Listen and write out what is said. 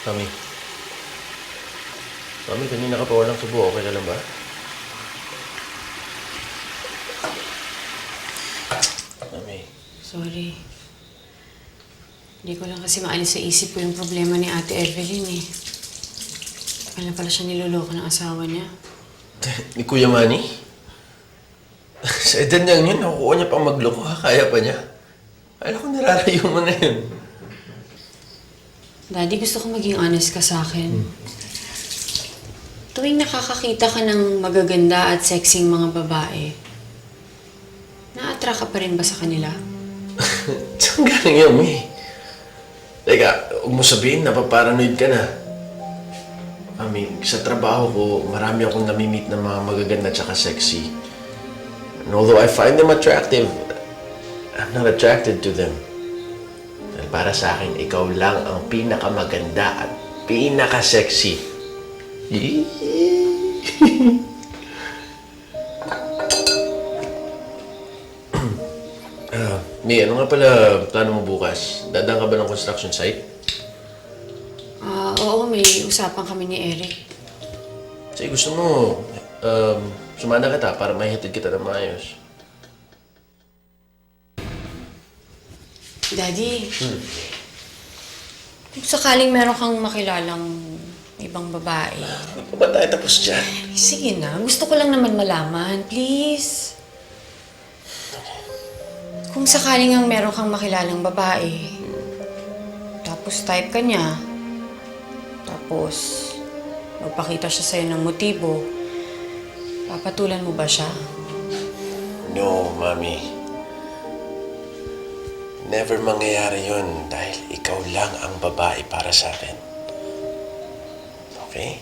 Mami. Mami, kanina ka pa walang subo. Okay ka lang ba? Mami. Sorry. Hindi ko lang kasi maalis sa isip ko yung problema ni Ate Evelyn eh. Kaya pala siya niloloko ng asawa niya. Ni Kuya Manny? Sa edad niya yun, nakukuha niya pang magloko ha. Kaya pa niya. Alam ko nilalayo mo na yun. Daddy, gusto ko maging honest ka sa akin. Tuwing nakakakita ka ng magaganda at sexing mga babae, na-attract ka pa rin ba sa kanila? Saan galing yan, May? Teka, huwag mo sabihin, napaparanoid ka na. Mami, sa trabaho ko, marami akong namimit ng mga magaganda tsaka sexy. And although I find them attractive, I'm not attracted to them. Para sa akin, ikaw lang ang pinakamaganda at pinaka-sexy. Ah, May, ano nga pala plano mo bukas? Dadaan ka ba ng construction site? Ah, oo, may usapan kami ni Eric. Kasi gusto mo, um, sumana kita para mahihatid kita ng maayos. Daddy, kung sakaling meron kang makilalang ibang babae, pa ba tayo tapos dyan? sige na, gusto ko lang naman malaman, please. Kung sakaling ang meron kang makilalang babae, tapos type ka niya, tapos magpakita siya sa'yo ng motibo, papatulan mo ba siya? No, Mami. Never mangyayari yun dahil ikaw lang ang babae para sa akin. Okay?